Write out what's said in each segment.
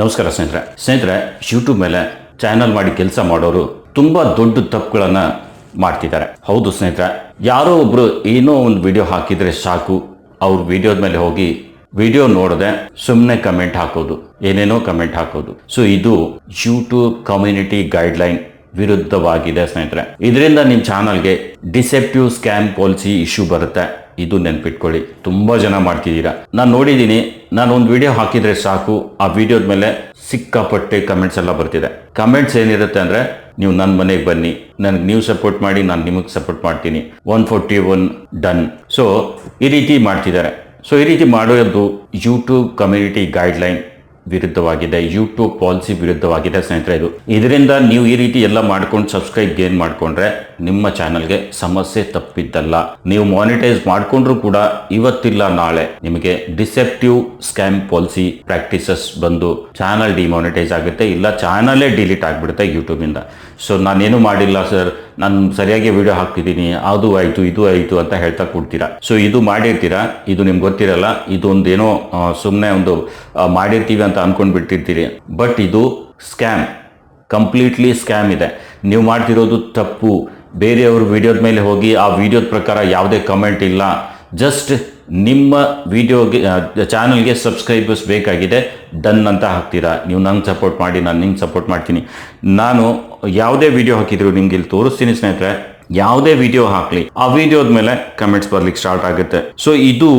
ನಮಸ್ಕಾರ ಸ್ನೇಹಿತರೆ. ಸ್ನೇಹಿತರೆ ಯೂಟ್ಯೂಬ್ ಮೇಲೆ ಚಾನಲ್ ಮಾಡಿ ಕೆಲಸ ಮಾಡೋರು ತುಂಬಾ ದೊಡ್ಡ ತಪ್ಪುಗಳನ್ನ ಮಾಡ್ತಿದ್ದಾರೆ. ಹೌದು ಸ್ನೇಹಿತರೆ, ಯಾರೋ ಒಬ್ರು ಏನೋ ಒಂದು ವಿಡಿಯೋ ಹಾಕಿದ್ರೆ ಸಾಕು. ಅವ್ರ ವಿಡಿಯೋದ ಮೇಲೆ ಹೋಗಿ ವಿಡಿಯೋ ನೋಡದೆ ಸುಮ್ಮನೆ ಕಮೆಂಟ್ ಹಾಕೋದು, ಏನೇನೋ ಕಮೆಂಟ್ ಹಾಕೋದು. ಸೊ ಇದು ಯೂಟ್ಯೂಬ್ ಕಮ್ಯುನಿಟಿ ಗೈಡ್ಲೈನ್ ವಿರುದ್ಧವಾಗಿದೆ ಸ್ನೇಹಿತರೆ. ಇದರಿಂದ ನಿಮ್ಮ ಚಾನಲ್ಗೆ ಡಿಸೆಪ್ಟಿವ್ ಸ್ಕ್ಯಾಮ್ ಪಾಲಿಸಿ ಇಶ್ಯೂ ಬರುತ್ತೆ. ಇದು ನೆನ್ಪಿಟ್ಕೊಳ್ಳಿ. ತುಂಬಾ ಜನ ಮಾಡ್ತಿದ್ದೀರಾ. ನಾನು ನೋಡಿದ್ದೀನಿ ನಾನು ಒಂದು ವಿಡಿಯೋ ಹಾಕಿದ್ರೆ ಸಾಕು. ಆ ವಿಡಿಯೋದ ಮೇಲೆ ಸಿಕ್ಕಾಪಟ್ಟೆ ಕಮೆಂಟ್ಸ್ ಎಲ್ಲ ಬರ್ತಿದೆ. ಕಮೆಂಟ್ಸ್ ಏನಿರುತ್ತೆ ಅಂದ್ರೆ, ನೀವು ನನ್ನ ಮನೆಗೆ ಬನ್ನಿ. ನನಗೆ ನೀವು ಸಪೋರ್ಟ್ ಮಾಡಿ, ನಾನು ನಿಮಗೆ ಸಪೋರ್ಟ್ ಮಾಡ್ತೀನಿ. One forty one done so ಈ ರೀತಿ ಮಾಡ್ತಿದ್ದಾರೆ. ಸೊ ಈ ರೀತಿ ಮಾಡೋದು ಯೂಟ್ಯೂಬ್ ಕಮ್ಯುನಿಟಿ ಗೈಡ್ಲೈನ್ ವಿರುದ್ಧವಾಗಿದೆ. ಯೂಟ್ಯೂಬ್ ಪಾಲಿಸಿ ವಿರುದ್ಧವಾಗಿದೆ ಸ್ನೇಹಿತರೆ ಇದು. ಇದರಿಂದ ನೀವು ಈ ರೀತಿ ಎಲ್ಲ ಮಾಡ್ಕೊಂಡು ಸಬ್ಸ್ಕ್ರೈಬ್ ಗೇನ್ ಮಾಡ್ಕೊಂಡ್ರೆ ನಿಮ್ಮ ಚಾನೆಲ್ಗೆ ಸಮಸ್ಯೆ ತಪ್ಪಿದ್ದಲ್ಲ. ನೀವು ಮಾನಿಟೈಸ್ ಮಾಡಿಕೊಂಡ್ರೂ ಕೂಡ ಇವತ್ತಿಲ್ಲ, ನಾಳೆ. ನಿಮಗೆ ಡಿಸೆಪ್ಟಿವ್ ಸ್ಕ್ಯಾಮ್ ಪಾಲಿಸಿ ಪ್ರಾಕ್ಟೀಸಸ್ ಬಂದು ಚಾನಲ್ ಡಿಮಾನಿಟೈಸ್ ಆಗುತ್ತೆ, ಇಲ್ಲ ಚಾನಲೇ ಡಿಲೀಟ್ ಆಗಿಬಿಡುತ್ತೆ ಯೂಟ್ಯೂಬಿಂದ ಸೊ ನಾನೇನು ಮಾಡಿಲ್ಲ ಸರ್ ನಾನು ಸರಿಯಾಗಿ ವಿಡಿಯೋ ಹಾಕ್ತಿದ್ದೀನಿ, ಅದು ಆಯಿತು, ಇದು ಆಯಿತು ಅಂತ ಹೇಳ್ತಾ ಕೊಡ್ತೀರಾ? ಸೊ ಇದು ಮಾಡಿರ್ತೀರಾ? ಇದು ನಿಮ್ಗೆ ಗೊತ್ತಿರಲ್ಲ ಇದೊಂದು ಏನೋ ಸುಮ್ಮನೆ ಒಂದು ಮಾಡಿರ್ತೀವಿ ಅಂತ ಅಂದ್ಕೊಂಡು ಬಿಟ್ಟಿರ್ತೀರಿ. ಬಟ್ ಇದು ಸ್ಕ್ಯಾಮ್ ಕಂಪ್ಲೀಟ್ಲಿ ಸ್ಕ್ಯಾಮ್ ಇದೆ. ನೀವು ಮಾಡ್ತಿರೋದು ತಪ್ಪು. ಬೇರೆಯವ್ರ ವಿಡಿಯೋದ ಮೇಲೆ ಹೋಗಿ ಆ ವಿಡಿಯೋದ ಪ್ರಕಾರ ಯಾವುದೇ ಕಮೆಂಟ್ ಇಲ್ಲ. ಜಸ್ಟ್ ನಿಮ್ಮ ವಿಡಿಯೋಗೆ ಚಾನಲ್ಗೆ ಸಬ್ಸ್ಕ್ರೈಬರ್ಸ್ ಬೇಕಾಗಿದೆ. ಡನ್ ಅಂತ ಹಾಕ್ತೀರಾ. ನೀವು ನಂಗೆ ಸಪೋರ್ಟ್ ಮಾಡಿ, ನಾನು ನಿಂಗೆ ಸಪೋರ್ಟ್ ಮಾಡ್ತೀನಿ. ನಾನು ಯಾವುದೇ ವಿಡಿಯೋ ಹಾಕಿದ್ರು ನಿಮ್ಗೆ ಇಲ್ಲಿ ತೋರಿಸ್ತೀನಿ ಸ್ನೇಹಿತರೆ. ಯಾವುದೇ ವಿಡಿಯೋ ಹಾಕ್ಲಿ. ಆ ವಿಡಿಯೋದ ಮೇಲೆ ಕಮೆಂಟ್ಸ್ ಬರ್ಲಿಕ್ಕೆ ಸ್ಟಾರ್ಟ್ ಆಗುತ್ತೆ. ಸೊ ಇದು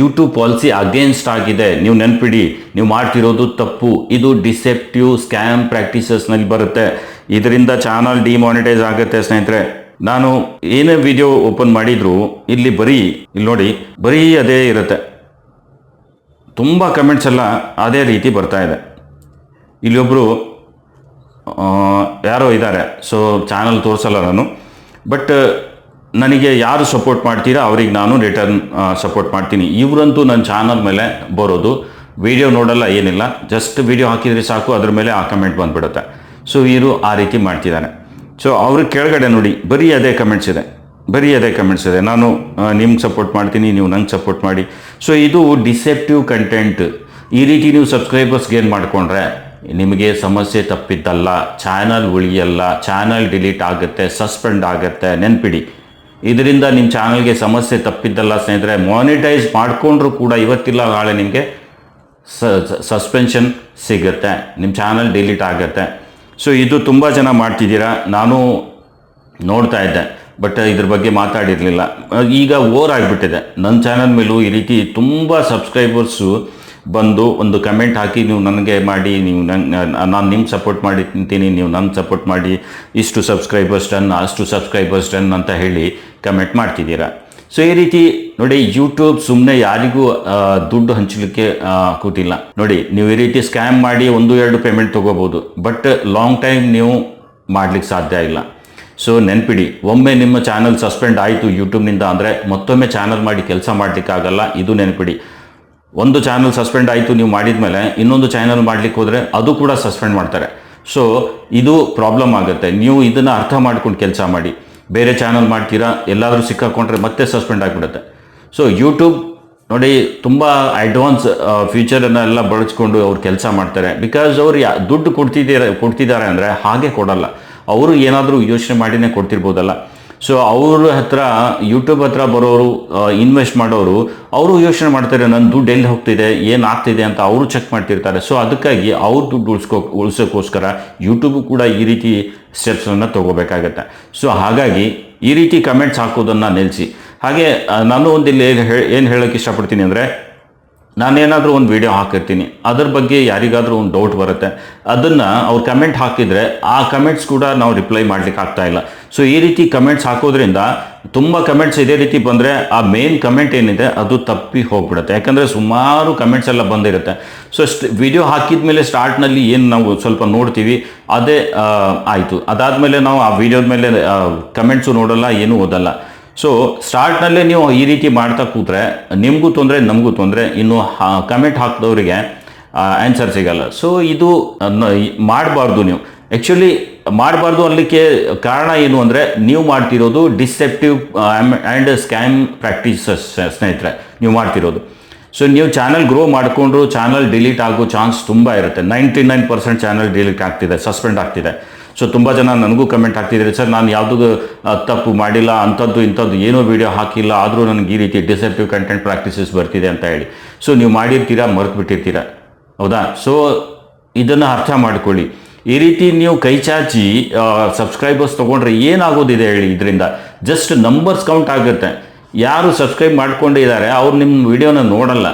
ಯೂಟ್ಯೂಬ್ ಪಾಲಿಸಿ ಅಗೇನ್ಸ್ಟ್ ಆಗಿದೆ. ನೀವು ನೆನ್ಪಿಡಿ. ನೀವು ಮಾಡ್ತಿರೋದು ತಪ್ಪು. ಇದು ಡಿಸೆಪ್ಟಿವ್ ಸ್ಕ್ಯಾಮ್ ಪ್ರಾಕ್ಟೀಸಸ್ನಲ್ಲಿ ಬರುತ್ತೆ. ಇದರಿಂದ ಚಾನಲ್ ಡಿಮಾನಿಟೈಸ್ ಆಗುತ್ತೆ ಸ್ನೇಹಿತರೆ. ನಾನು ಏನೇ ವಿಡಿಯೋ ಓಪನ್ ಮಾಡಿದ್ರು ಇಲ್ಲಿ ಬರೀ, ಇಲ್ಲಿ ನೋಡಿ, ಬರೀ ಅದೇ ಇರುತ್ತೆ. ತುಂಬ ಕಮೆಂಟ್ಸ್ ಎಲ್ಲ ಅದೇ ರೀತಿ ಬರ್ತಾ ಇದೆ. ಇಲ್ಲಿ ಒಬ್ಬರು ಯಾರೋ ಇದ್ದಾರೆ. ಸೊ ಚಾನಲ್ ತೋರಿಸಲ್ಲ ನಾನು. ಬಟ್ ನನಗೆ ಯಾರು ಸಪೋರ್ಟ್ ಮಾಡ್ತೀರಾ, ಅವ್ರಿಗೆ ನಾನು ರಿಟರ್ನ್ ಸಪೋರ್ಟ್ ಮಾಡ್ತೀನಿ. ಇವರಂತೂ ನನ್ನ ಚಾನಲ್ ಮೇಲೆ ಬರೋದು. ವಿಡಿಯೋ ನೋಡಲ್ಲ, ಏನಿಲ್ಲ. ಜಸ್ಟ್ ವಿಡಿಯೋ ಹಾಕಿದರೆ ಸಾಕು, ಅದ್ರ ಮೇಲೆ ಆ ಕಮೆಂಟ್ ಬಂದುಬಿಡುತ್ತೆ. ಸೊ ಇವರು ಆ ರೀತಿ ಮಾಡ್ತಿದ್ದಾನೆ ಸೊ ಅವ್ರ ಕೆಳಗಡೆ ನೋಡಿ, ಬರೀ ಅದೇ ಕಮೆಂಟ್ಸ್ ಇದೆ. ಬರೀ ಅದೇ ಕಮೆಂಟ್ಸ್ ಇದೆ. ನಾನು ನಿಮ್ಗೆ ಸಪೋರ್ಟ್ ಮಾಡ್ತೀನಿ, ನೀವು ನಂಗೆ ಸಪೋರ್ಟ್ ಮಾಡಿ. ಸೊ ಇದು ಡಿಸೆಪ್ಟಿವ್ ಕಂಟೆಂಟ್ ಈ ರೀತಿ ನೀವು ಸಬ್ಸ್ಕ್ರೈಬರ್ಸ್ ಗೇನ್ ಮಾಡಿಕೊಂಡ್ರೆ, ನಿಮಗೆ ಸಮಸ್ಯೆ ತಪ್ಪಿದ್ದಲ್ಲ ಚಾನಲ್ ಉಳಿಯಲ್ಲ ಚಾನಲ್ ಡಿಲೀಟ್ ಆಗುತ್ತೆ ಸಸ್ಪೆಂಡ್ ಆಗುತ್ತೆ, ನೆನ್ಪಿಡಿ. ಇದರಿಂದ ನಿಮ್ಮ ಚಾನಲ್ಗೆ ಸಮಸ್ಯೆ ತಪ್ಪಿದ್ದಲ್ಲ ಸ್ನೇಹಿತರೆ ಮಾನಿಟೈಸ್ ಮಾಡಿಕೊಂಡ್ರು ಕೂಡ ಇವತ್ತಿಲ್ಲ, ನಾಳೆ ನಿಮಗೆ ಸಸ್ಪೆನ್ಷನ್ ಸಿಗುತ್ತೆ ನಿಮ್ಮ ಚಾನಲ್ ಡಿಲೀಟ್ ಆಗುತ್ತೆ. ಸೊ ಇದು ತುಂಬ ಜನ ಮಾಡ್ತಿದ್ದೀರಾ? ನಾನು ನೋಡ್ತಾ ಇದ್ದೆ, ಬಟ್ ಇದ್ರ ಬಗ್ಗೆ ಮಾತಾಡಿರಲಿಲ್ಲ. ಈಗ ಓರ್ ಆಗಿಬಿಟ್ಟಿದೆ. ನನ್ನ ಚಾನಲ್ ಮೇಲೂ ಈ ರೀತಿ ತುಂಬ ಸಬ್ಸ್ಕ್ರೈಬರ್ಸು ಬಂದು ಒಂದು ಕಮೆಂಟ್ ಹಾಕಿ, ನೀವು ನನಗೆ ಮಾಡಿ, ನೀವು ನನ್ನ ನಾನು ನಿಮ್ಗೆ ಸಪೋರ್ಟ್ ಮಾಡಿ, ತಿಂತೀನಿ, ನೀವು ನನ್ನ ಸಪೋರ್ಟ್ ಮಾಡಿ, ಇಷ್ಟು ಸಬ್ಸ್ಕ್ರೈಬರ್ಸ್ ಡನ್ ಅಷ್ಟು ಸಬ್ಸ್ಕ್ರೈಬರ್ಸ್ ಡನ್ ಅಂತ ಹೇಳಿ ಕಮೆಂಟ್ ಮಾಡ್ತಿದ್ದೀರಾ? ಸೊ ಈ ರೀತಿ ನೋಡಿ ಯೂಟ್ಯೂಬ್ ಸುಮ್ಮನೆ ಯಾರಿಗೂ ದುಡ್ಡು ಹಂಚಲಿಕ್ಕೆ ಕೂತಿಲ್ಲ. ನೋಡಿ, ನೀವು ಈ ರೀತಿ ಸ್ಕ್ಯಾಮ್ ಮಾಡಿ ಒಂದು, ಎರಡು ಪೇಮೆಂಟ್ ತೊಗೋಬೋದು. ಬಟ್ ಲಾಂಗ್ ಟೈಮ್ ನೀವು ಮಾಡಲಿಕ್ಕೆ ಸಾಧ್ಯ ಇಲ್ಲ. ಸೊ ನೆನ್ಪಿಡಿ, ಒಮ್ಮೆ ನಿಮ್ಮ ಚಾನಲ್ ಸಸ್ಪೆಂಡ್ ಆಯಿತು ಯೂಟ್ಯೂಬ್ನಿಂದ ಅಂದರೆ ಮತ್ತೊಮ್ಮೆ ಚಾನಲ್ ಮಾಡಿ ಕೆಲಸ ಮಾಡಲಿಕ್ಕಾಗಲ್ಲ ಇದು ನೆನಪಿಡಿ. ಒಂದು ಚಾನಲ್ ಸಸ್ಪೆಂಡ್ ಆಯಿತು ನೀವು ಮಾಡಿದ ಮೇಲೆ ಇನ್ನೊಂದು ಚಾನಲ್ ಮಾಡ್ಲಿಕ್ಕೆ ಹೋದರೆ ಅದು ಕೂಡ ಸಸ್ಪೆಂಡ್ ಮಾಡ್ತಾರೆ. ಸೊ ಇದು ಪ್ರಾಬ್ಲಮ್ ಆಗುತ್ತೆ. ನೀವು ಇದನ್ನು ಅರ್ಥ ಮಾಡ್ಕೊಂಡು ಕೆಲಸ ಮಾಡಿ. ಬೇರೆ ಚಾನಲ್ ಮಾಡ್ತೀರಾ, ಎಲ್ಲಾದರೂ ಸಿಕ್ಕಾಕೊಂಡ್ರೆ ಮತ್ತೆ ಸಸ್ಪೆಂಡ್ ಆಗಿಬಿಡುತ್ತೆ. ಸೊ ಯೂಟ್ಯೂಬ್ ನೋಡಿ ತುಂಬ ಅಡ್ವಾನ್ಸ್ ಫ್ಯೂಚರನ್ನು ಎಲ್ಲ ಬಳಸ್ಕೊಂಡು ಅವ್ರು ಕೆಲಸ ಮಾಡ್ತಾರೆ. ಬಿಕಾಸ್ ಅವ್ರು ಯಾ, ದುಡ್ಡು ಕೊಡ್ತಿದ್ದೀರ, ಕೊಡ್ತಿದ್ದಾರೆ ಅಂದರೆ ಹಾಗೆ ಕೊಡಲ್ಲ. ಅವರು ಏನಾದರೂ ಯೋಚನೆ ಮಾಡಿನೇ ಕೊಡ್ತಿರ್ಬೋದಲ್ಲ. ಸೊ ಅವ್ರ ಹತ್ರ ಯೂಟ್ಯೂಬ್ ಹತ್ರ ಬರೋರು ಇನ್ವೆಸ್ಟ್ ಮಾಡೋರು, ಅವರು ಯೋಚನೆ ಮಾಡ್ತಾರೆ ನನ್ನ ದುಡ್ಡು ಎಲ್ಲಿ ಹೋಗ್ತಿದೆ, ಏನು ಆಗ್ತಿದೆ ಅಂತ ಅವರು ಚೆಕ್ ಮಾಡ್ತಿರ್ತಾರೆ. ಸೊ ಅದಕ್ಕಾಗಿ ಅವ್ರ ದುಡ್ಡು ಉಳಿಸ್ಕೋ, ಉಳಿಸೋಕ್ಕೋಸ್ಕರ ಯೂಟ್ಯೂಬು ಕೂಡ ಈ ರೀತಿ ಸ್ಟೆಪ್ಸನ್ನು ತೊಗೋಬೇಕಾಗತ್ತೆ. ಸೊ ಹಾಗಾಗಿ ಈ ರೀತಿ ಕಮೆಂಟ್ಸ್ ಹಾಕೋದನ್ನು ನಿಲ್ಲಿಸಿ ಹಾಗೆ ನಾನು ಒಂದು ಇಲ್ಲಿ ಏನು ಹೇಳೋಕ್ಕೆ ಇಷ್ಟಪಡ್ತೀನಿ ಅಂದರೆ ನಾನೇನಾದರೂ ಒಂದು ವಿಡಿಯೋ ಹಾಕಿರ್ತೀನಿ. ಅದ್ರ ಬಗ್ಗೆ ಯಾರಿಗಾದರೂ ಒಂದು ಡೌಟ್ ಬರುತ್ತೆ. ಅದನ್ನು ಅವ್ರು ಕಮೆಂಟ್ ಹಾಕಿದರೆ ಆ ಕಮೆಂಟ್ಸ್ ಕೂಡ ನಾವು ರಿಪ್ಲೈ ಮಾಡ್ಲಿಕ್ಕೆ ಆಗ್ತಾ ಇಲ್ಲ. ಸೊ ಈ ರೀತಿ ಕಮೆಂಟ್ಸ್ ಹಾಕೋದ್ರಿಂದ ತುಂಬ ಕಮೆಂಟ್ಸ್ ಇದೇ ರೀತಿ ಬಂದರೆ ಆ ಮೇನ್ ಕಮೆಂಟ್ ಏನಿದೆ ಅದು ತಪ್ಪಿ ಹೋಗ್ಬಿಡುತ್ತೆ. ಯಾಕಂದರೆ ಸುಮಾರು ಕಮೆಂಟ್ಸ್ ಎಲ್ಲ ಬಂದಿರುತ್ತೆ. ಸೊ ಅಷ್ಟು ವಿಡಿಯೋ ಹಾಕಿದ ಮೇಲೆ ಸ್ಟಾರ್ಟ್ನಲ್ಲಿ ಏನು ನಾವು ಸ್ವಲ್ಪ ನೋಡ್ತೀವಿ, ಅದೇ ಆಯಿತು. ಅದಾದಮೇಲೆ ನಾವು ಆ ವಿಡಿಯೋದ ಮೇಲೆ ಕಮೆಂಟ್ಸು ನೋಡೋಲ್ಲ, ಏನೂ ಓದಲ್ಲ. ಸೊ ಸ್ಟಾರ್ಟ್ನಲ್ಲೇ ನೀವು ಈ ರೀತಿ ಮಾಡ್ತಾ ಕೂತ್ರೆ, ನಿಮಗೂ ತೊಂದರೆ, ನಮಗೂ ತೊಂದರೆ, ಇನ್ನು ಕಮೆಂಟ್ ಹಾಕಿದವರಿಗೆ ಆನ್ಸರ್ ಸಿಗಲ್ಲ. ಸೊ ಇದು ಮಾಡಬಾರ್ದು ನೀವು. ಆ್ಯಕ್ಚುಲಿ ಮಾಡಬಾರ್ದು ಅಲ್ಲಿಕ್ಕೆ ಕಾರಣ ಏನು ಅಂದರೆ, ನೀವು ಮಾಡ್ತಿರೋದು ಡಿಸೆಪ್ಟಿವ್ ಆ್ಯಂಡ್ ಸ್ಕ್ಯಾಮ್ ಪ್ರಾಕ್ಟೀಸಸ್ ಸ್ನೇಹಿತರೆ, ನೀವು ಮಾಡ್ತಿರೋದು. ಸೊ ನೀವು ಚಾನಲ್ ಗ್ರೋ ಮಾಡಿಕೊಂಡ್ರು ಚಾನಲ್ ಡಿಲೀಟ್ ಆಗೋ ಚಾನ್ಸ್ ತುಂಬ ಇರುತ್ತೆ. Ninety nine percent channel delete ಆಗ್ತಿದೆ ಸಸ್ಪೆಂಡ್ ಆಗ್ತಿದೆ. ಸೊ ತುಂಬ ಜನ ನನಗೂ ಕಮೆಂಟ್ ಹಾಕ್ತಿದ್ದೀರಿ, ಸರ್, ನಾನು ಯಾವುದು ತಪ್ಪು ಮಾಡಿಲ್ಲ ಅಂಥದ್ದು ಇಂಥದ್ದು ಏನೋ ವಿಡಿಯೋ ಹಾಕಿಲ್ಲ, ಆದರೂ ನನಗೆ ಈ ರೀತಿ ಡಿಸೆಪ್ಟಿವ್ ಕಂಟೆಂಟ್ ಪ್ರಾಕ್ಟೀಸಸ್ ಬರ್ತಿದೆ ಅಂತ ಹೇಳಿ. ಸೊ ನೀವು ಮಾಡಿರ್ತೀರಾ ಮರೆತು ಬಿಟ್ಟಿರ್ತೀರಾ ಹೌದಾ? ಸೊ ಇದನ್ನು ಅರ್ಥ ಮಾಡಿಕೊಳ್ಳಿ. ಈ ರೀತಿ ನೀವು ಕೈ ಚಾಚಿ ಸಬ್ಸ್ಕ್ರೈಬರ್ಸ್ ತೊಗೊಂಡ್ರೆ ಏನಾಗೋದಿದೆ ಹೇಳಿ ಇದರಿಂದ? ಜಸ್ಟ್ ನಂಬರ್ಸ್ ಕೌಂಟ್ ಆಗುತ್ತೆ. ಯಾರು ಸಬ್ಸ್ಕ್ರೈಬ್ ಮಾಡ್ಕೊಂಡಿದ್ದಾರೆ ಅವ್ರು ನಿಮ್ಮ ವಿಡಿಯೋನ ನೋಡಲ್ಲ.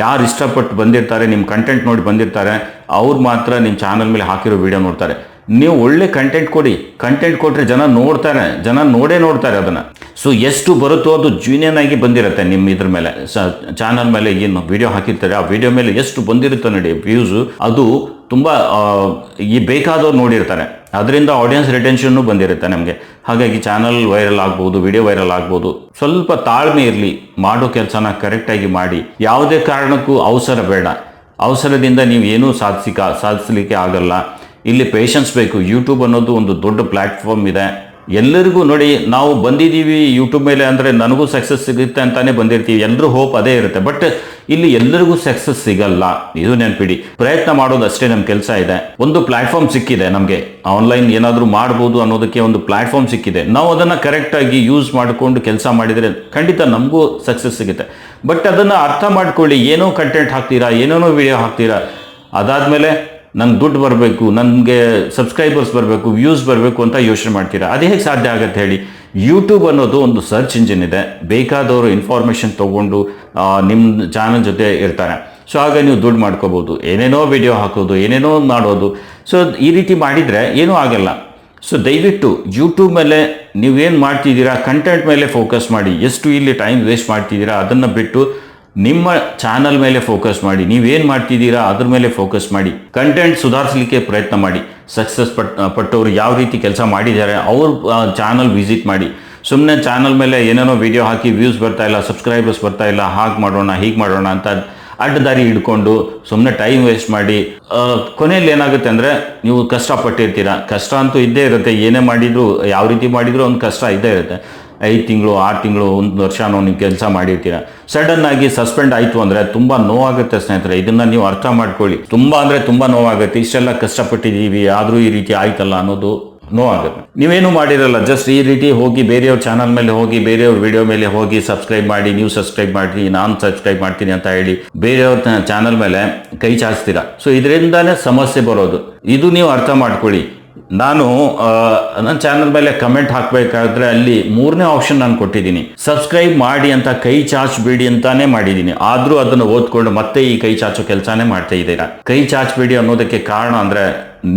ಯಾರು ಇಷ್ಟಪಟ್ಟು ಬಂದಿರ್ತಾರೆ, ನಿಮ್ಮ ಕಂಟೆಂಟ್ ನೋಡಿ ಬಂದಿರ್ತಾರೆ, ಅವ್ರು ಮಾತ್ರ ನಿಮ್ಮ ಚಾನಲ್ ಮೇಲೆ ಹಾಕಿರೋ ವಿಡಿಯೋ ನೋಡ್ತಾರೆ. ನೀವು ಒಳ್ಳೆ ಕಂಟೆಂಟ್ ಕೊಡಿ. ಕಂಟೆಂಟ್ ಕೊಟ್ಟರೆ ಜನ ನೋಡ್ತಾರೆ. ಜನ ನೋಡೇ ನೋಡ್ತಾರೆ ಅದನ್ನು. ಸೊ ಎಷ್ಟು ಬರುತ್ತೋ ಅದು ಜೂನಿಯನ್ ಆಗಿ ಬಂದಿರುತ್ತೆ ನಿಮ್ಮ ಇದ್ರ ಮೇಲೆ. ಚಾನಲ್ ಮೇಲೆ ಏನು ವಿಡಿಯೋ ಹಾಕಿರ್ತಾರೆ, ಆ ವಿಡಿಯೋ ಮೇಲೆ ಎಷ್ಟು ಬಂದಿರುತ್ತೆ ನೋಡಿ ವ್ಯೂಸು ಅದು ತುಂಬ ಈ ಬೇಕಾದವ್ರು ನೋಡಿರ್ತಾರೆ. ಅದರಿಂದ ಆಡಿಯನ್ಸ್ ರಿಟೆನ್ಷನ್ನು ಬಂದಿರುತ್ತೆ ನಮಗೆ. ಹಾಗಾಗಿ ಚಾನಲ್ ವೈರಲ್ ಆಗ್ಬೋದು ವಿಡಿಯೋ ವೈರಲ್ ಆಗ್ಬೋದು. ಸ್ವಲ್ಪ ತಾಳ್ಮೆ ಇರಲಿ. ಮಾಡೋ ಕೆಲಸನ ಕರೆಕ್ಟಾಗಿ ಮಾಡಿ. ಯಾವುದೇ ಕಾರಣಕ್ಕೂ ಅವಸರ ಬೇಡ. ಅವಸರದಿಂದ ನೀವು ಏನೂ ಸಾಧಿಸಿಕ, ಸಾಧಿಸಲಿಕ್ಕೆ ಆಗಲ್ಲ. ಇಲ್ಲಿ ಪೇಷನ್ಸ್ ಬೇಕು. ಯೂಟ್ಯೂಬ್ ಅನ್ನೋದು ಒಂದು ದೊಡ್ಡ ಪ್ಲ್ಯಾಟ್ಫಾರ್ಮ್ ಇದೆ. ಎಲ್ಲರಿಗೂ ನೋಡಿ, ನಾವು ಬಂದಿದ್ದೀವಿ ಯೂಟ್ಯೂಬ್ ಮೇಲೆ ಅಂದರೆ ನನಗೂ ಸಕ್ಸಸ್ ಸಿಗುತ್ತೆ ಅಂತಾನೆ ಬಂದಿರ್ತೀವಿ. ಎಲ್ಲರೂ ಹೋಪ್ ಅದೇ ಇರುತ್ತೆ. ಬಟ್ ಇಲ್ಲಿ ಎಲ್ಲರಿಗೂ ಸಕ್ಸಸ್ ಸಿಗಲ್ಲ. ಇದು ನೆನಪಿಡಿ. ಪ್ರಯತ್ನ ಮಾಡೋದು ಅಷ್ಟೇ ನಮ್ಮ ಕೆಲಸ ಇದೆ. ಒಂದು ಪ್ಲಾಟ್ಫಾರ್ಮ್ ಸಿಕ್ಕಿದೆ ನಮಗೆ. ಆನ್ಲೈನ್ ಏನಾದರೂ ಮಾಡ್ಬೋದು ಅನ್ನೋದಕ್ಕೆ ಒಂದು ಪ್ಲಾಟ್ಫಾರ್ಮ್ ಸಿಕ್ಕಿದೆ. ನಾವು ಅದನ್ನು ಕರೆಕ್ಟಾಗಿ ಯೂಸ್ ಮಾಡಿಕೊಂಡು ಕೆಲಸ ಮಾಡಿದರೆ ಖಂಡಿತ ನಮಗೂ ಸಕ್ಸಸ್ ಸಿಗುತ್ತೆ. ಬಟ್ ಅದನ್ನು ಅರ್ಥ ಮಾಡ್ಕೊಳ್ಳಿ. ಏನೋ ಕಂಟೆಂಟ್ ಹಾಕ್ತೀರಾ, ಏನೇನೋ ವಿಡಿಯೋ ಹಾಕ್ತೀರಾ. ಅದಾದಮೇಲೆ ನಂಗೆ ದುಡ್ಡು ಬರಬೇಕು, ನನಗೆ ಸಬ್ಸ್ಕ್ರೈಬರ್ಸ್ ಬರಬೇಕು ವ್ಯೂಸ್ ಬರಬೇಕು ಅಂತ ಯೋಚನೆ ಮಾಡ್ತೀರಾ? ಅದು ಹೇಗೆ ಸಾಧ್ಯ ಆಗುತ್ತೆ ಹೇಳಿ? ಯೂಟ್ಯೂಬ್ ಅನ್ನೋದು ಒಂದು ಸರ್ಚ್ ಇಂಜಿನ್ ಇದೆ. ಬೇಕಾದವರು ಇನ್ಫಾರ್ಮೇಷನ್ ತೊಗೊಂಡು ನಿಮ್ಮ ಚಾನಲ್ ಜೊತೆ ಇರ್ತಾರೆ. ಸೊ ಆಗ ನೀವು ದುಡ್ಡು ಮಾಡ್ಕೋಬೋದು. ಏನೇನೋ ವಿಡಿಯೋ ಹಾಕೋದು, ಏನೇನೋ ಮಾಡೋದು. ಸೊ ಈ ರೀತಿ ಮಾಡಿದರೆ ಏನೂ ಆಗಲ್ಲ. ಸೊ ದಯವಿಟ್ಟು ಯೂಟ್ಯೂಬ್ ಮೇಲೆ ನೀವೇನು ಮಾಡ್ತಿದ್ದೀರಾ? ಕಂಟೆಂಟ್ ಮೇಲೆ ಫೋಕಸ್ ಮಾಡಿ. ಎಷ್ಟು ಇಲ್ಲಿ ಟೈಮ್ ವೇಸ್ಟ್ ಮಾಡ್ತಿದ್ದೀರಾ? ಅದನ್ನು ಬಿಟ್ಟು ನಿಮ್ಮ ಚಾನಲ್ ಮೇಲೆ ಫೋಕಸ್ ಮಾಡಿ, ನೀವೇನು ಮಾಡ್ತಿದ್ದೀರಾ ಅದ್ರ ಮೇಲೆ ಫೋಕಸ್ ಮಾಡಿ ಕಂಟೆಂಟ್ ಸುಧಾರಿಸಲಿಕ್ಕೆ ಪ್ರಯತ್ನ ಮಾಡಿ ಸಕ್ಸಸ್ ಪಟ್ ಪಟ್ಟವರು ಯಾವ ರೀತಿ ಕೆಲಸ ಮಾಡಿದ್ದಾರೆ ಅವ್ರ ಚಾನಲ್ ವಿಸಿಟ್ ಮಾಡಿ. ಸುಮ್ಮನೆ ಚಾನಲ್ ಮೇಲೆ ಏನೇನೋ ವಿಡಿಯೋ ಹಾಕಿ ವ್ಯೂಸ್ ಬರ್ತಾ ಇಲ್ಲ ಸಬ್ಸ್ಕ್ರೈಬರ್ಸ್ ಬರ್ತಾ ಇಲ್ಲ, ಹಾಗೆ ಮಾಡೋಣ, ಹೀಗೆ ಮಾಡೋಣ ಅಂತ ಅಡ್ಡದಾರಿ ಹಿಡ್ಕೊಂಡು ಸುಮ್ಮನೆ ಟೈಮ್ ವೇಸ್ಟ್ ಮಾಡಿ ಕೊನೆಯಲ್ಲಿ ಏನಾಗುತ್ತೆ ಅಂದರೆ ನೀವು ಕಷ್ಟಪಟ್ಟಿರ್ತೀರ. ಕಷ್ಟ ಅಂತೂ ಇದ್ದೇ ಇರುತ್ತೆ, ಏನೇ ಮಾಡಿದರೂ, ಯಾವ ರೀತಿ ಮಾಡಿದರೂ ಒಂದು ಕಷ್ಟ ಇದ್ದೇ ಇರುತ್ತೆ. ಐದು ತಿಂಗಳು, ಆರು ತಿಂಗಳು, ಒಂದು ವರ್ಷನೋ ನೀವು ಕೆಲಸ ಮಾಡಿರ್ತೀರ. ಸಡನ್ ಆಗಿ ಸಸ್ಪೆಂಡ್ ಆಯಿತು ಅಂದರೆ ತುಂಬ ನೋವಾಗುತ್ತೆ ಸ್ನೇಹಿತರೆ. ಇದನ್ನು ನೀವು ಅರ್ಥ ಮಾಡ್ಕೊಳ್ಳಿ. ತುಂಬ ಅಂದರೆ ತುಂಬ ನೋವಾಗುತ್ತೆ. ಇಷ್ಟೆಲ್ಲ ಕಷ್ಟಪಟ್ಟಿದ್ದೀವಿ, ಆದರೂ ಈ ರೀತಿ ಆಯ್ತಲ್ಲ ಅನ್ನೋದು ನೋವಾಗುತ್ತೆ. ನೀವೇನು ಮಾಡಿರಲ್ಲ ಜಸ್ಟ್ ಈ ರೀತಿ ಹೋಗಿ ಬೇರೆಯವ್ರ ಚಾನಲ್ ಮೇಲೆ ಹೋಗಿ, ಬೇರೆಯವ್ರ ವಿಡಿಯೋ ಮೇಲೆ ಹೋಗಿ ಸಬ್ಸ್ಕ್ರೈಬ್ ಮಾಡಿ, ನೀವು ಸಬ್ಸ್ಕ್ರೈಬ್ ಮಾಡಿ ನಾನು ಸಬ್ಸ್ಕ್ರೈಬ್ ಮಾಡ್ತೀನಿ ಅಂತ ಹೇಳಿ ಬೇರೆಯವ್ರ ಚಾನಲ್ ಮೇಲೆ ಕೈ ಚಾಚ್ತೀರಾ? ಸೊ ಇದರಿಂದಾನೇ ಸಮಸ್ಯೆ ಬರೋದು. ಇದು ನೀವು ಅರ್ಥ ಮಾಡ್ಕೊಳ್ಳಿ. ನಾನು ನನ್ನ ಚಾನಲ್ ಮೇಲೆ ಕಮೆಂಟ್ ಹಾಕಬೇಕಾದ್ರೆ ಅಲ್ಲಿ ಮೂರನೇ ಆಪ್ಷನ್ ನಾನು ಕೊಟ್ಟಿದ್ದೀನಿ. ಸಬ್ಸ್ಕ್ರೈಬ್ ಮಾಡಿ ಅಂತ, ಕೈ ಚಾಚಬೇಡಿ ಅಂತಾನೆ ಮಾಡಿದ್ದೀನಿ. ಆದರೂ ಅದನ್ನು ಓದ್ಕೊಂಡು ಮತ್ತೆ ಈ ಕೈ ಚಾಚೋ ಕೆಲಸನೇ ಮಾಡ್ತಾ ಇದ್ದೀರಾ? ಕೈ ಚಾಚಬೇಡಿ ಅನ್ನೋದಕ್ಕೆ ಕಾರಣ ಅಂದರೆ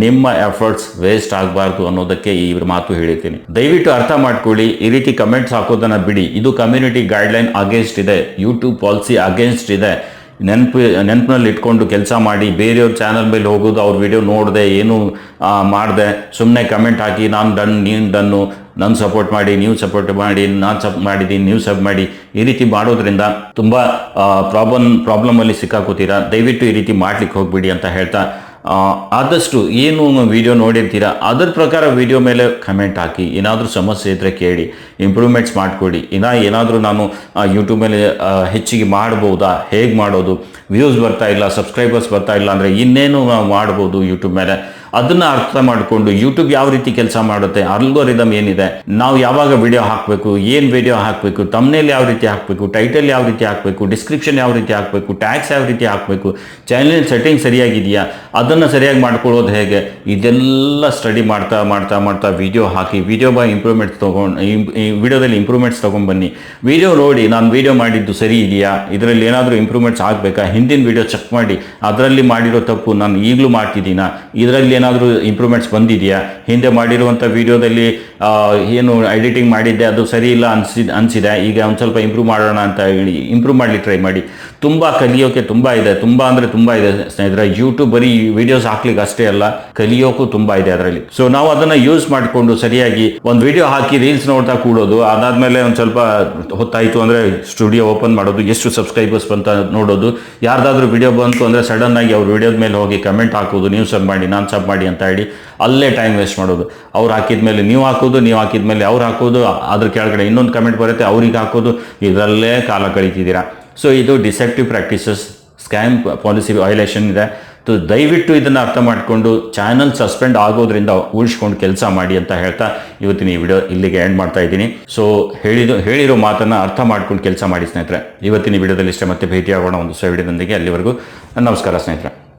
ನಿಮ್ಮ ಎಫರ್ಟ್ಸ್ ವೇಸ್ಟ್ ಆಗಬಾರ್ದು ಅನ್ನೋದಕ್ಕೆ ಈ ಮಾತು ಹೇಳಿದ್ದೀನಿ ದಯವಿಟ್ಟು ಅರ್ಥ ಮಾಡ್ಕೊಳ್ಳಿ, ಈ ರೀತಿ ಕಮೆಂಟ್ಸ್ ಹಾಕೋದನ್ನ ಬಿಡಿ. ಇದು ಕಮ್ಯುನಿಟಿ ಗೈಡ್ಲೈನ್ ಅಗೇನ್ಸ್ಟ್ ಇದೆ ಯೂಟ್ಯೂಬ್ ಪಾಲಿಸಿ ಅಗೇನ್ಸ್ಟ್ ಇದೆ. ನೆನಪು, ನೆನಪಿನಲ್ಲಿ ಇಟ್ಕೊಂಡು ಕೆಲಸ ಮಾಡಿ ಬೇರೆಯವ್ರ ಚಾನಲ್ ಮೇಲೆ ಹೋಗೋದು, ಅವ್ರ ವಿಡಿಯೋ ನೋಡಿದೆ, ಏನು ಮಾಡಿದೆ ಸುಮ್ಮನೆ ಕಮೆಂಟ್ ಹಾಕಿ, ನಾನು ಡನ್ ನೀನು ಡನ್ನು ನನ್ನ ಸಪೋರ್ಟ್ ಮಾಡಿ, ನೀವು ಸಪೋರ್ಟ್ ಮಾಡಿ, ನಾನು ಸಪ್ ಮಾಡಿದ್ದೀನಿ, ನೀವು ಸಬ್ ಮಾಡಿ, ಈ ರೀತಿ ಮಾಡೋದ್ರಿಂದ ತುಂಬ ಪ್ರಾಬ್ಲಮ್ ಪ್ರಾಬ್ಲಮಲ್ಲಿ ಸಿಕ್ಕಾಕೋತೀರಾ? ದಯವಿಟ್ಟು ಈ ರೀತಿ ಮಾಡ್ಲಿಕ್ಕೆ ಹೋಗ್ಬಿಡಿ ಅಂತ ಹೇಳ್ತಾ ಆದಷ್ಟು ಏನು ವಿಡಿಯೋ ನೋಡಿರ್ತೀರಾ ಅದರ ಪ್ರಕಾರ ವಿಡಿಯೋ ಮೇಲೆ ಕಮೆಂಟ್ ಹಾಕಿ. ಏನಾದರೂ ಸಮಸ್ಯೆ ಇದ್ದರೆ ಕೇಳಿ. ಇಂಪ್ರೂವ್ಮೆಂಟ್ಸ್ ಮಾಡಿಕೊಡಿ. ಇನ್ನ ಏನಾದರೂ ನಾನು ಯೂಟ್ಯೂಬ್ ಮೇಲೆ ಹೆಚ್ಚಿಗೆ ಮಾಡ್ಬೋದಾ? ಹೇಗೆ ಮಾಡೋದು? ವ್ಯೂಸ್ ಬರ್ತಾ ಇಲ್ಲ ಸಬ್ಸ್ಕ್ರೈಬರ್ಸ್ ಬರ್ತಾ ಇಲ್ಲ ಅಂದರೆ ಇನ್ನೇನು ನಾವು ಮಾಡ್ಬೋದು ಯೂಟ್ಯೂಬ್ ಮೇಲೆ? ಅದನ್ನ ಅರ್ಥ ಮಾಡಿಕೊಂಡು ಯೂಟ್ಯೂಬ್ ಯಾವ ರೀತಿ ಕೆಲಸ ಮಾಡುತ್ತೆ ಅಲ್ಗೋರಿದಮ್ ಏನಿದೆ, ನಾವು ಯಾವಾಗ ವಿಡಿಯೋ ಹಾಕಬೇಕು, ಏನು ವಿಡಿಯೋ ಹಾಕಬೇಕು ತಮ್ಮನೇಲಿ ಯಾವ ರೀತಿ ಹಾಕಬೇಕು ಟೈಟಲ್ ಯಾವ ರೀತಿ ಹಾಕಬೇಕು ಡಿಸ್ಕ್ರಿಪ್ಷನ್ ಯಾವ ರೀತಿ ಹಾಕಬೇಕು ಟ್ಯಾಕ್ಸ್ ಯಾವ ರೀತಿ ಹಾಕಬೇಕು ಚಾನಲ್ ಸೆಟ್ಟಿಂಗ್ ಸರಿಯಾಗಿದೆಯಾ, ಅದನ್ನು ಸರಿಯಾಗಿ ಮಾಡ್ಕೊಳ್ಳೋದು ಹೇಗೆ, ಇದೆಲ್ಲ ಸ್ಟಡಿ ಮಾಡ್ತಾ ಮಾಡ್ತಾ ಮಾಡ್ತಾ ವಿಡಿಯೋ ಹಾಕಿ ವಿಡಿಯೋ ಬೈ ಇಂಪ್ರೂವ್ಮೆಂಟ್ಸ್ ತೊಗೊಂಡು ವಿಡಿಯೋದಲ್ಲಿ ಇಂಪ್ರೂವ್ಮೆಂಟ್ಸ್ ತೊಗೊಂಡ್ಬನ್ನಿ. ವಿಡಿಯೋ ನೋಡಿ, ನಾನು ವಿಡಿಯೋ ಮಾಡಿದ್ದು ಸರಿ ಇದೆಯಾ, ಇದರಲ್ಲಿ ಏನಾದರೂ ಇಂಪ್ರೂವ್ಮೆಂಟ್ಸ್ ಆಗಬೇಕಾ, ಹಿಂದಿನ ವಿಡಿಯೋ ಚೆಕ್ ಮಾಡಿ, ಅದರಲ್ಲಿ ಮಾಡಿರೋ ತಪ್ಪು ನಾನು ಈಗಲೂ ಮಾಡ್ತಿದ್ದೀನಾ, ಇದರಲ್ಲಿ ಏನಾದರೂ ಇಂಪ್ರೂವ್ಮೆಂಟ್ಸ್ ಬಂದಿದೆಯಾ? ಹಿಂದೆ ಮಾಡಿರುವಂಥ ವಿಡಿಯೋದಲ್ಲಿ ಏನು ಎಡಿಟಿಂಗ್ ಮಾಡಿದ್ದೆ, ಅದು ಸರಿ ಇಲ್ಲ ಅನಿಸಿದ ಅನಿಸಿದೆ. ಈಗ ಒಂದು ಸ್ವಲ್ಪ ಇಂಪ್ರೂವ್ ಮಾಡೋಣ ಅಂತ ಹೇಳಿ ಇಂಪ್ರೂವ್ ಮಾಡಲಿ ಟ್ರೈ ಮಾಡಿ. ತುಂಬ ಕಲಿಯೋಕೆ ತುಂಬ ಇದೆ. ತುಂಬ ಅಂದರೆ ತುಂಬ ಇದೆ ಸ್ನೇಹಿತರೆ. ಯೂಟ್ಯೂಬ್ ಬರೀ ವಿಡಿಯೋಸ್ ಹಾಕ್ಲಿಕ್ಕೆ ಅಷ್ಟೇ ಅಲ್ಲ ಕಲಿಯೋಕ್ಕೂ ತುಂಬ ಇದೆ ಅದರಲ್ಲಿ. ಸೊ ನಾವು ಅದನ್ನು ಯೂಸ್ ಮಾಡಿಕೊಂಡು ಸರಿಯಾಗಿ ಒಂದು ವಿಡಿಯೋ ಹಾಕಿ ರೀಲ್ಸ್ ನೋಡ್ತಾ ಕೂಡೋದು, ಅದಾದಮೇಲೆ ಒಂದು ಸ್ವಲ್ಪ ಹೊತ್ತಾಯಿತು ಅಂದರೆ ಸ್ಟುಡಿಯೋ ಓಪನ್ ಮಾಡೋದು, ಎಷ್ಟು ಸಬ್ಸ್ಕ್ರೈಬರ್ಸ್ ಬಂತ ನೋಡೋದು. ಯಾರ್ದಾದ್ರೂ ವಿಡಿಯೋ ಬಂತು ಅಂದರೆ ಸಡನ್ನಾಗಿ ಅವ್ರ ವಿಡಿಯೋದ ಮೇಲೆ ಹೋಗಿ ಕಮೆಂಟ್ ಹಾಕೋದು ನೀವು ಸಬ್ ಮಾಡಿ, ನಾನು ಸಬ್ ಮಾಡಿ ಅಂತ ಹೇಳಿ. ಅಲ್ಲೇ ಟೈಮ್ ವೇಸ್ಟ್ ಮಾಡೋದು. ಅವ್ರು ಹಾಕಿದ ಮೇಲೆ ನೀವು ಹಾಕೋದು, ನೀವು ಹಾಕಿದ ಮೇಲೆ ಅವ್ರು ಹಾಕೋದು, ಅದ್ರ ಕೆಳಗಡೆ ಇನ್ನೊಂದು ಕಮೆಂಟ್ ಬರುತ್ತೆ, ಅವ್ರಿಗೆ ಹಾಕೋದು, ಇದರಲ್ಲೇ ಕಾಲ ಕಳೀತಿದ್ದೀರಾ. ಸೊ ಇದು deceptive practices scam policy violation ಇದೆ. ಸೊ ದಯವಿಟ್ಟು ಇದನ್ನು ಅರ್ಥ ಮಾಡಿಕೊಂಡು ಚಾನಲ್ ಸಸ್ಪೆಂಡ್ ಆಗೋದ್ರಿಂದ ಉಳಿಸ್ಕೊಂಡು ಕೆಲಸ ಮಾಡಿ ಅಂತ ಹೇಳ್ತಾ ಇವತ್ತಿನ ಈ ವಿಡಿಯೋ ಇಲ್ಲಿಗೆ ಎಂಡ್ ಮಾಡ್ತಾ ಇದ್ದೀನಿ. ಸೊ ಹೇಳಿದ, ಹೇಳಿರೋ ಮಾತನ್ನು ಅರ್ಥ ಮಾಡ್ಕೊಂಡು ಕೆಲಸ ಮಾಡಿ ಸ್ನೇಹಿತರೆ. ಇವತ್ತಿನ ವಿಡಿಯೋದಲ್ಲಿ ಇಷ್ಟೇ, ಮತ್ತೆ ಭೇಟಿಯಾಗೋಣ ಒಂದು ಹೊಸ ವಿಡಿಯೋದೊಂದಿಗೆ ಅಲ್ಲಿವರೆಗೂ ನಮಸ್ಕಾರ ಸ್ನೇಹಿತರೆ.